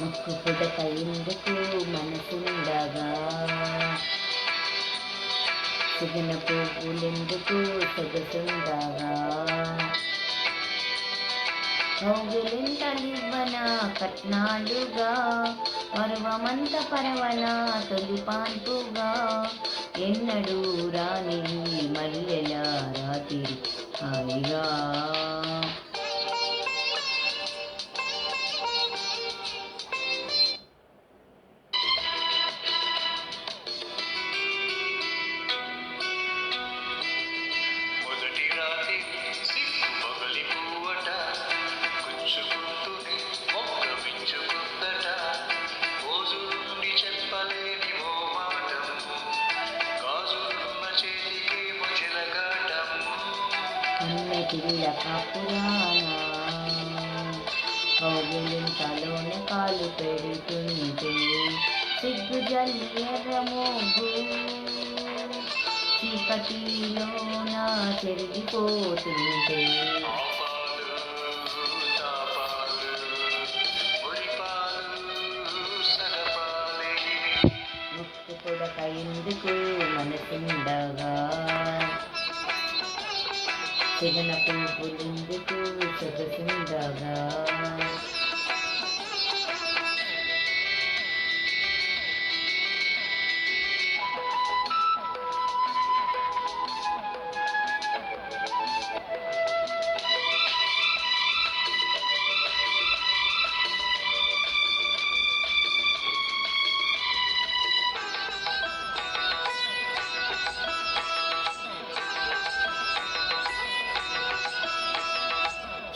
ముక్కు పుడక ఎందుకు మనసుండగా సిగిన పువ్వులెందుకు సొగసుండగా కౌగిలింతలివ్వన కట్నాలుగా పర్వమంత పరవన తొలిపాన్పుగా ఎన్నడూ రాని మల్లెల రాత్రి హాయిగా. అన్ని పిల్ల కాపురాన కౌగిలింతలోన కాలు పెడుతుంటే సిగ్గు జల్లి ఎర్రమోగు చీకటిలోన చెరిగిపోతుంటే ఆపాలు తాపాలు మురిపాలు సగపాలే ముక్కు కొడక ఎందుకు మనసుండగా సిగన పువ్వులెందుకు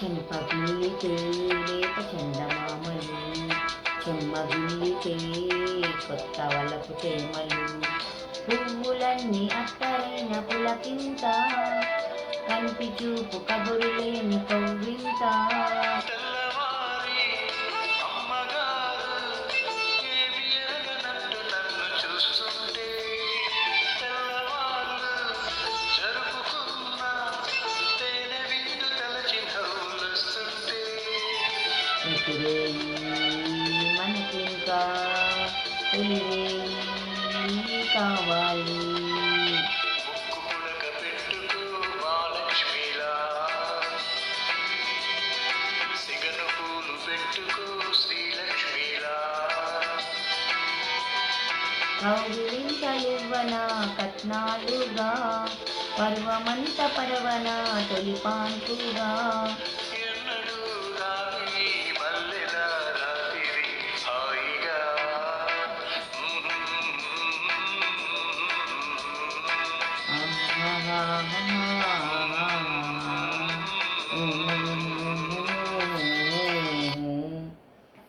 చెంపగిల్లితే లేత చందమామలు చెమ్మగిల్లితే కొత్త వలపు తేమలు పువ్వులన్నీ అత్తరైన పులకింత కంటి చూపు కబురులేని కవ్వింత సిగను పూలు పెట్టుకో శ్రీలక్ష్మిలా. కౌగిలింతలివ్వన కట్నాలుగా? పర్వమంత పరవన తొలిపాంతుగా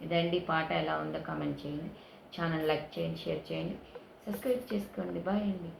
ఇదండి పాట ఎలా ఉందో కామెంట్ చేయండి. ఛానల్ లైక్ చేయండి షేర్ చేయండి. సబ్స్క్రైబ్ చేసుకోండి. బాయ్ అండి.